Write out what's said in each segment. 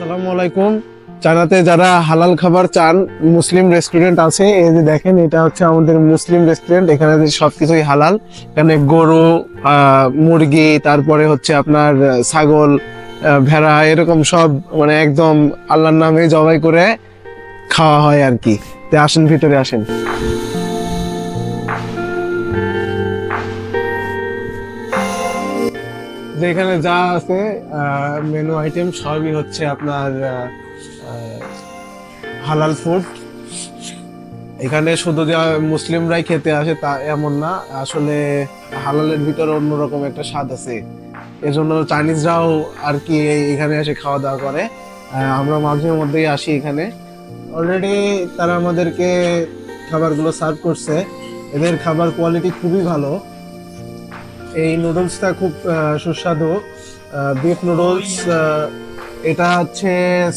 আসসালামু আলাইকুম। চায়নাতে যারা হালাল খাবার চান, মুসলিম রেস্টুরেন্ট আছে, এই যে দেখেন, এটা হচ্ছে আমাদের মুসলিম রেস্টুরেন্ট এখানে যে সবকিছুই হালাল। এখানে গরু মুরগি, তারপরে হচ্ছে আপনার ছাগল ভেড়া, এরকম সব মানে একদম আল্লাহর নামে জবাই করে খাওয়া হয় আর কি। আসেন, ভিতরে আসেন। যে এখানে যা আছে মেনু আইটেম সবই হচ্ছে আপনার হালাল ফুড এখানে শুধু যে মুসলিমরাই খেতে আসে তা এমন না, আসলে হালালের ভিতরে অন্যরকম একটা স্বাদ আছে। এজন্য চাইনিজরাও আর কি এখানে এসে খাওয়া দাওয়া করে। আমরা মাঝে মধ্যেই আসি এখানে। অলরেডি তারা আমাদেরকে খাবারগুলো সার্ভ করছে। এদের খাবার কোয়ালিটি খুবই ভালো। এই নুডলসটা খুব সুস্বাদু। বিফ নুডলস এটা হচ্ছে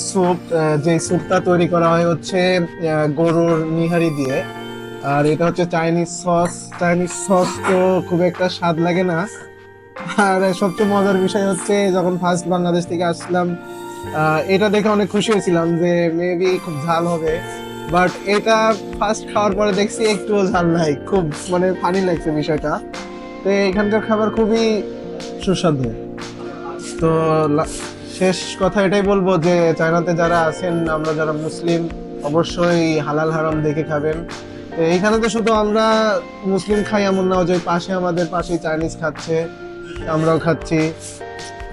স্যুপ যে স্যুপটা তৈরি করা হয় হচ্ছে গরুর নিহারি দিয়ে। আর এটা হচ্ছে চাইনিজ সস। চাইনিজ সস তো খুব একটা স্বাদ লাগে না। আর সবচেয়ে মজার বিষয় হচ্ছে, যখন ফার্স্ট বাংলাদেশ থেকে আসলাম এটা দেখে অনেক খুশি হয়েছিলাম যে মেবি খুব ঝাল হবে। বাট এটা ফার্স্ট খাওয়ার পরে দেখছি একটুও ঝাল নাই। খুব মানে ফানি লাগছে বিষয়টা। তো এখানকার খাবার খুবই সুস্বাদু। তো শেষ কথা এটাই বলব যে চায়নাতে যারা আছেন, আমরা যারা মুসলিম, অবশ্যই হালাল হারাম দেখে খাবেন। তো এইখানে তো শুধু আমরা মুসলিম খাই এমন না যে পাশে আমাদের পাশে চাইনিজ খাচ্ছে, আমরাও খাচ্ছি।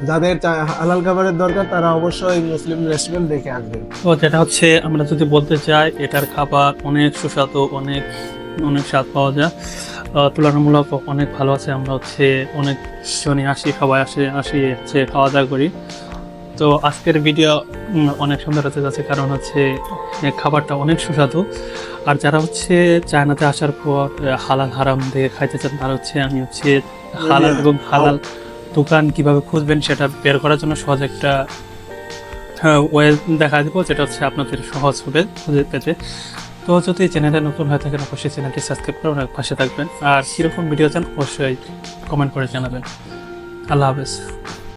যাদের হালাল খাবারের দরকার, তারা অবশ্যই মুসলিম রেস্টুরেন্ট দেখে আসবেন তো যেটা হচ্ছে, আমরা যদি বলতে চাই, এটার খাবার অনেক সুস্বাদু, অনেক অনেক স্বাদ পাওয়া যায়। তুলনামূলক অনেক ভালো আছে। আমরা হচ্ছে অনেক জনই আসি সবাই আসে আসি হচ্ছে খাওয়া দাওয়া করি। তো আজকের ভিডিও অনেক সুন্দর হতে যাচ্ছে কারণ হচ্ছে খাবারটা অনেক সুস্বাদু। আর যারা হচ্ছে চায়নাতে আসার পর হালাল হারাম দিয়ে খাইতে চান তারা হচ্ছে আমি হচ্ছে হালাল এবং হালাল দোকান কীভাবে খুঁজবেন সেটা বের করার জন্য সহজ একটা ওয়ে দেখা দেবো যেটা হচ্ছে আপনাদের সহজ হবে খুঁজে পেতে। তো যদি চ্যানেলটা নতুন হয়ে থাকেন, অবশ্যই চ্যানেলটি সাবস্ক্রাইব করে অনেক পাশে থাকবেন। আর কীরকম ভিডিও চান, অবশ্যই কমেন্ট করে জানাবেন। আল্লাহ হাফেজ।